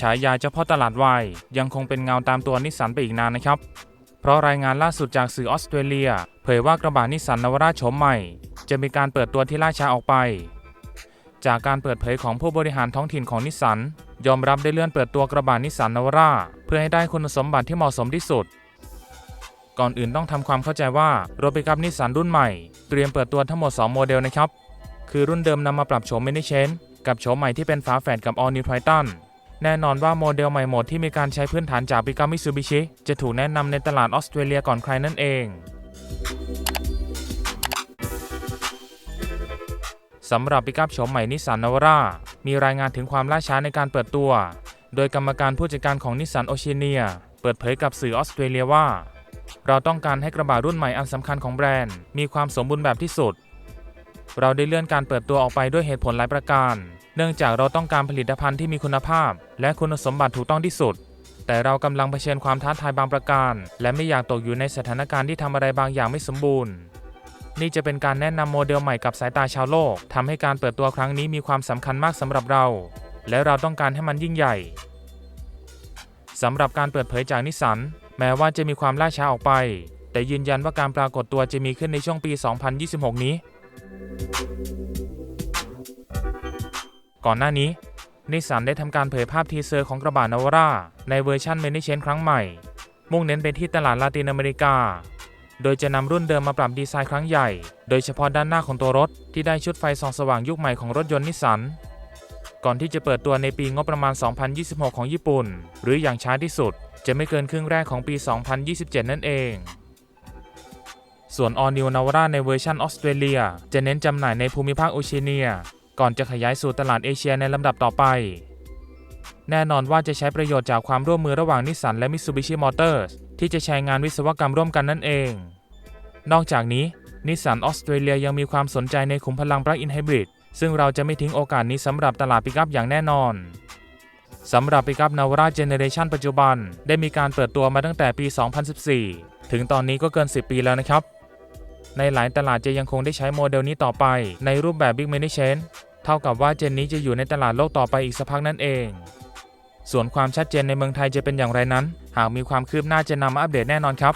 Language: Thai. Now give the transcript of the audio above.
ฉายาเจ้าพ่อตลาดวายยังคงเป็นเงาตามตัวนิสสันไปอีกนานนะครับ เพราะรายงานล่าสุดจากสื่อออสเตรเลีย เผยว่ากระบะนิสสันนวร่าโฉมใหม่ จะมีการเปิดตัวที่ล่าช้าออกไป จากการเปิดเผยของผู้บริหารท้องถิ่นของนิสสันยอมรับได้เลื่อนเปิดตัวกระบะนิสสันนวราเพื่อให้ได้คุณสมบัติที่เหมาะสมที่สุดก่อนอื่นต้องทำความเข้าใจว่ารถปิกัพนิสสันรุ่นใหม่ เตรียมเปิดตัวทั้งหมด 2 โมเดลนะครับ คือรุ่นเดิมนำมาปรับโฉมมินิเชนกับโฉมใหม่ที่เป็นฝาแฝดกับ All New Triton แน่นอนว่าโมเดลใหม่หมดที่มีการใช้พื้นฐานจากปิกอัพมิซูบิชิจะถูกแนะนำในตลาดออสเตรเลียก่อนใครนั่นเองสำหรับปิกัพโฉมใหม่นิสสันนาวรามีรายงานถึงความล่าช้าในการเปิดตัว โดยกรรมการผู้จัดการของนิสสันโอเชียเนีย เปิดเผยกับสื่อออสเตรเลียว่า เราต้องการให้กระบะรุ่นใหม่อันสำคัญของแบรนด์ มีความสมบูรณ์แบบที่สุด เราได้เลื่อนการเปิดตัวออกไปด้วยเหตุผลหลายประการ เนื่องจากเราต้องการผลิตภัณฑ์ที่มีคุณภาพ และคุณสมบัติถูกต้องที่สุด แต่เรากำลังเผชิญความท้าทายบางประการ และไม่อยากตกอยู่ในสถานการณ์ที่ทำอะไรบางอย่างไม่สมบูรณ์ นี่จะเป็นการแนะนำโมเดลใหม่กับสายตาชาวโลกทำให้การเปิดตัวครั้งนี้มีความสำคัญมากสำหรับเรา และเราต้องการให้มันยิ่งใหญ่สำหรับการเปิดเผยจากนิสสันแม้ว่าจะมีความล่าช้าออกไป แต่ยืนยันว่าการปรากฏตัวจะมีขึ้นในช่วงปี 2026 นี้ ก่อนหน้านี้นิสสันได้ทำการเผยภาพทีเซอร์ของกระบะนาวาร่าในเวอร์ชันเมนิเชนครั้งใหม่ มุ่งเน้นไปที่ตลาดลาตินอเมริกา โดยจะนำรุ่นเดิมมาปรับดีไซน์ครั้งใหญ่ โดยเฉพาะด้านหน้าของตัวรถที่ได้ชุดไฟส่องสว่างยุคใหม่ของรถยนต์นิสสัน ก่อนที่จะเปิดตัวในปีงบประมาณ 2026 ของญี่ปุ่น หรืออย่างช้าที่สุด จะไม่เกินครึ่งแรกของปี 2027 นั่นเอง ส่วน All New Navara ในเวอร์ชันออสเตรเลียจะเน้นจำหน่ายในภูมิภาคโอเชียเนีย ก่อนจะขยายสู่ตลาดเอเชียในลำดับต่อไป แน่นอนว่าจะใช้ประโยชน์จากความร่วมมือระหว่างนิสสันและ Mitsubishi Motors ที่จะใช้งานวิศวกรรมร่วมกันนั่นเอง นอกจากนี้นิสสันออสเตรเลียยังมีความสนใจในขุมพลัง Plug-in Hybrid ซึ่งเราจะไม่ทิ้งโอกาสนี้สำหรับตลาดปิกอัพอย่างแน่นอนสำหรับปิกอัพ Navara Generation ปัจจุบัน ได้มีการเปิดตัวมาตั้งแต่ปี 2014 ถึงตอนนี้ก็เกิน 10 ปีแล้วนะครับ ในหลายตลาดจะยังคงได้ใช้โมเดลนี้ต่อไปในรูปแบบ Big Mini Chain เท่ากับว่าเจนนี้จะอยู่ในตลาดโลกต่อไปอีกสักพักนั่นเอง ส่วนความชัดเจนในเมืองไทยจะเป็นอย่างไรนั้น หากมีความคืบหน้าจะนำมาอัปเดตแน่นอนครับ